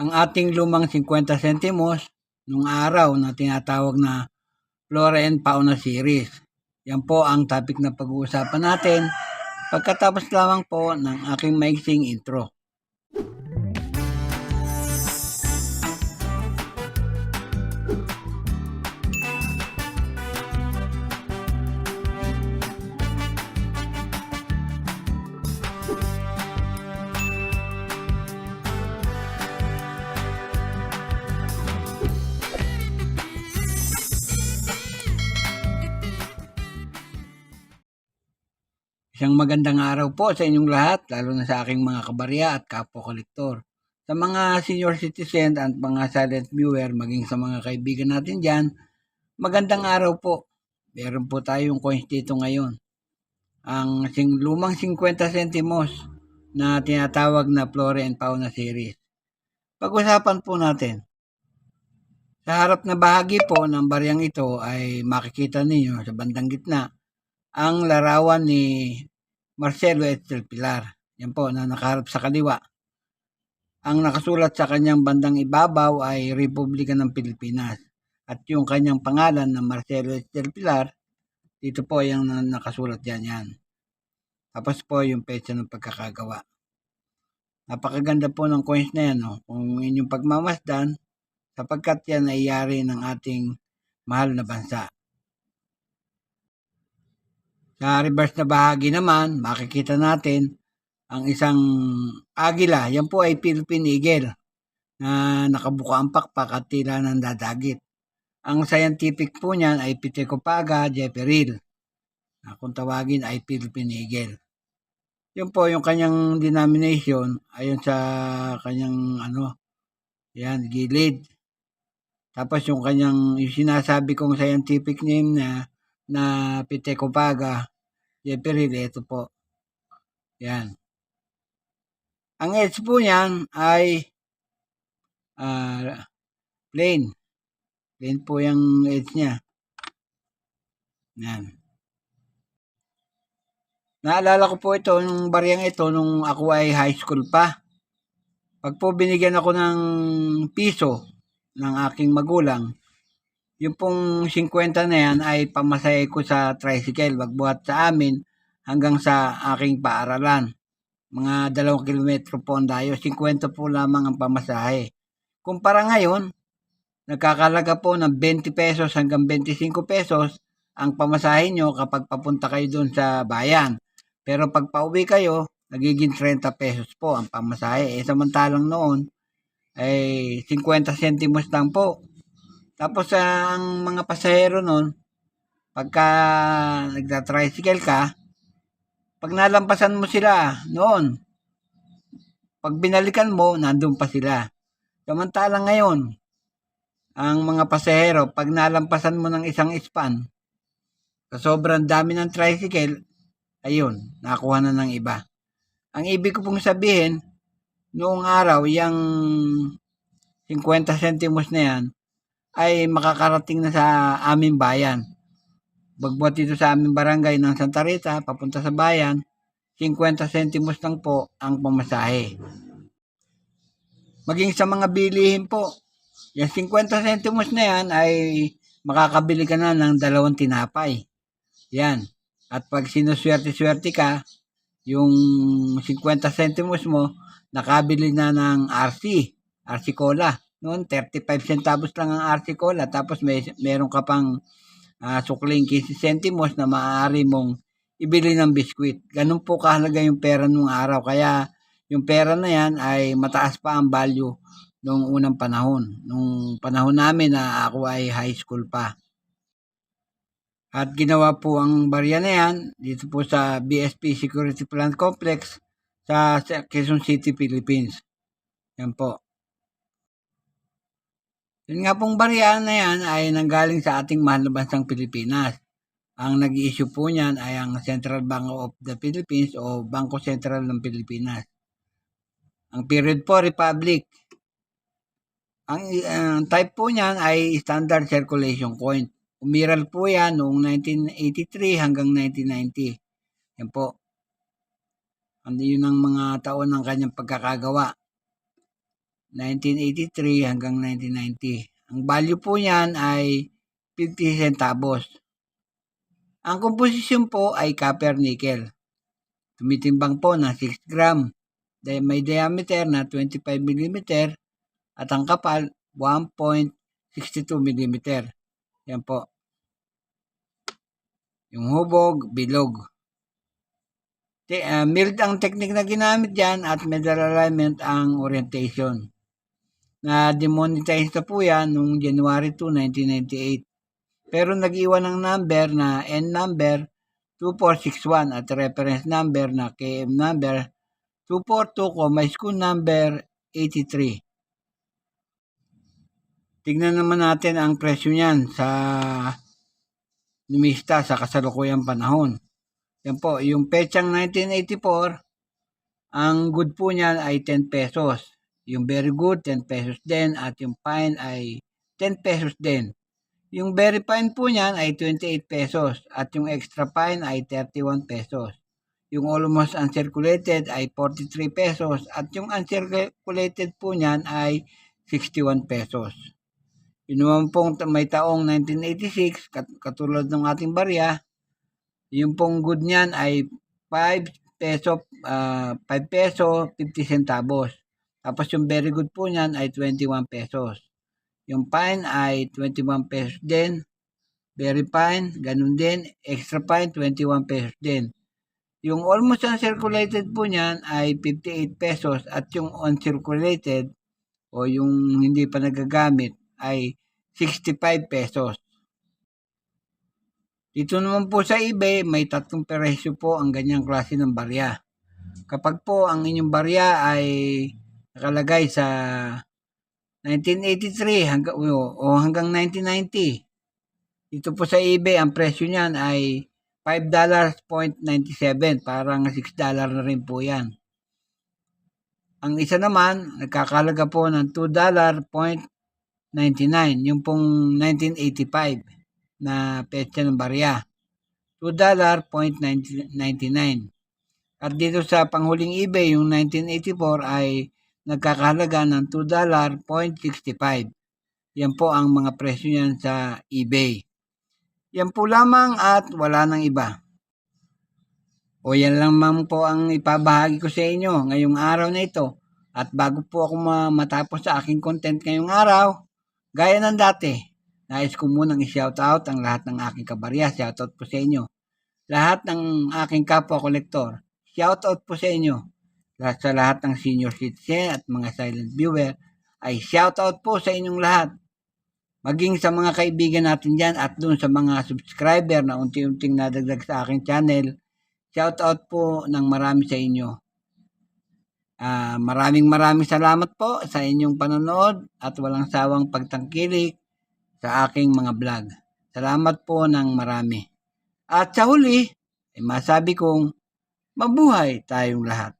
ang ating lumang 50 centimos nung araw na tinatawag na Flora and Fauna Series. Yan po ang topic na pag-uusapan natin pagkatapos lamang po ng aking maiksing intro. Isang magandang araw po sa inyong lahat, lalo na sa aking mga kabarya at kapwa-kolektor. Sa mga senior citizen at mga silent viewer, maging sa mga kaibigan natin dyan, magandang araw po. Meron po tayong coins dito ngayon. Ang sing lumang 50 centimos na tinatawag na Flora and Fauna series. Pag-usapan po natin. Sa harap na bahagi po ng baryang ito ay makikita ninyo sa bandang gitna ang larawan ni Marcelo Estel Pilar. Yan po, na nakaharap sa kaliwa. Ang nakasulat sa kanyang bandang ibabaw ay Republika ng Pilipinas. At yung kanyang pangalan na Marcelo Estel Pilar, dito po yung na- nakasulat yan yan. Tapos po yung petsa ng pagkakagawa. Napakaganda po ng coins na yan. No? Kung inyong pagmamasdan, sapagkat yan ay yari ng ating mahal na bansa. Sa reverse na bahagi naman, makikita natin ang isang agila. Yan po ay Philippine Eagle na nakabuka ang pakpak at tila ng dadagit. Ang scientific po niyan ay Pithecopaga jeperil. Na kung tawagin ay Philippine Eagle. Yun po yung kanyang denomination ayon sa kanyang ano, yan, gilid. Tapos yung kanyang, yung sinasabi kong scientific name na na Pithecopaga jeperil, ito po. Yan. Ang edge po niyan ay ah plain. Plain po yung edge niya. Yan. Naalala ko po ito, nung bariyang ito, nung ako ay high school pa. Pag po binigyan ako ng piso ng aking magulang, yung pong 50 na yan ay pamasahe ko sa tricycle, magbuhat sa amin hanggang sa aking paaralan. Mga dalawang kilometro po ang dayo, 50 po lamang ang pamasahe. Kumpara ngayon, nagkakalaga po ng 20 pesos hanggang 25 pesos ang pamasahe nyo kapag papunta kayo doon sa bayan. Pero pag pauwi kayo, nagiging 30 pesos po ang pamasahe. Eh, samantalang noon, ay 50 centimos lang po. Tapos ang mga pasahero noon, pagka nagta-tricycle ka, pag nalampasan mo sila noon, pag binalikan mo, nandun pa sila. Samantalang ngayon, ang mga pasahero, pag nalampasan mo ng isang span, sa sobrang dami ng tricycle, ayun, nakuha na ng iba. Ang ibig ko pong sabihin, noong araw, yung 50 centimos na yan, ay makakarating na sa aming bayan. Bagbuhat dito sa aming barangay ng Santa Rita, papunta sa bayan, 50 centimos lang po ang pamasahe. Maging sa mga bilihin po, yung 50 centimos na yan ay makakabili ka na ng dalawang tinapay. Yan. At pag sinuswerte-swerte ka, yung 50 centimos mo, nakabili na ng RC, RC Cola. Noon, 35 centavos lang ang Cola. Tapos may, meron ka pang ah, sukling 15 centimos na maaari mong ibili ng biskwit. Ganun po kahalaga yung pera nung araw. Kaya yung pera na yan ay mataas pa ang value nung unang panahon. Nung panahon namin na ako ay high school pa. At ginawa po ang barya na yan dito po sa BSP Security Plant Complex sa Quezon City, Philippines. Yan po. Yun nga pong barya na yan ay nanggaling sa ating mahal na bansang Pilipinas. Ang nag-issue po niyan ay ang Central Bank of the Philippines o Bangko Sentral ng Pilipinas. Ang period po, Republic. Ang uh, type po niyan ay Standard Circulation Coin. Umiral po yan noong 1983 hanggang 1990. Yan po. Ano yun ang mga taon ng kanyang pagkakagawa. 1983 hanggang 1990. Ang value po niyan ay 50 centavos. Ang komposisyon po ay copper nickel. Tumitimbang po ng 6 gram. Dahil may diameter na 25 mm at ang kapal 1.62 mm. Yan po. Yung hubog, bilog. Te, uh, milled ang technique na ginamit dyan at medal alignment ang orientation. Na demonetize na po yan noong January 2, 1998. Pero nag-iwan ng number na N number 2461 at reference number na KM number 242, may school number 83. Tignan naman natin ang presyo niyan sa numista sa kasalukuyang panahon. Yan po, yung petsang 1984, ang good po niyan ay 10 pesos. Yung very good, 10 pesos din. At yung fine ay 10 pesos din. Yung very fine po niyan ay 28 pesos. At yung extra fine ay 31 pesos. Yung almost uncirculated ay 43 pesos. At yung uncirculated po niyan ay 61 pesos. Yun naman pong may taong 1986, katulad ng ating barya, yung pong good niyan ay 5 peso, uh, 5 peso, 50 centavos. Tapos yung very good po niyan ay 21 pesos. Yung fine ay 21 pesos din. Very fine, ganun din. Extra fine, 21 pesos din. Yung almost uncirculated po niyan ay 58 pesos at yung uncirculated o yung hindi pa nagagamit ay 65 pesos. Dito naman po sa eBay, may tatlong presyo po ang ganyang klase ng barya. Kapag po ang inyong barya ay nakalagay sa 1983 hanggang, o hanggang 1990, dito po sa eBay, ang presyo niyan ay $5.97. Parang $6 na rin po yan. Ang isa naman, nagkakalaga po ng $2.99. Yung pong 1985 na petsa ng barya. $2.99. At dito sa panghuling eBay, yung 1984 ay nagkakahalaga ng $2.65. Yan po ang mga presyo niyan sa eBay. Yan po lamang at wala nang iba. O yan lang man po ang ipabahagi ko sa inyo ngayong araw na ito. At bago po ako matapos sa aking content ngayong araw, gaya ng dati, nais ko munang i-shoutout ang lahat ng aking kabarya. Shoutout po sa inyo. Lahat ng aking kapwa-kolektor, shoutout po sa inyo. Sa lahat ng senior citizen at mga silent viewer, ay shoutout po sa inyong lahat maging sa mga kaibigan natin dyan at doon sa mga subscriber na unti-unting nadagdag sa aking channel, shout out po ng marami sa inyo. Uh, maraming maraming salamat po sa inyong panonood at walang sawang pagtangkilik sa aking mga vlog. Salamat po ng marami. At sa huli, ay masabi kong mabuhay tayong lahat.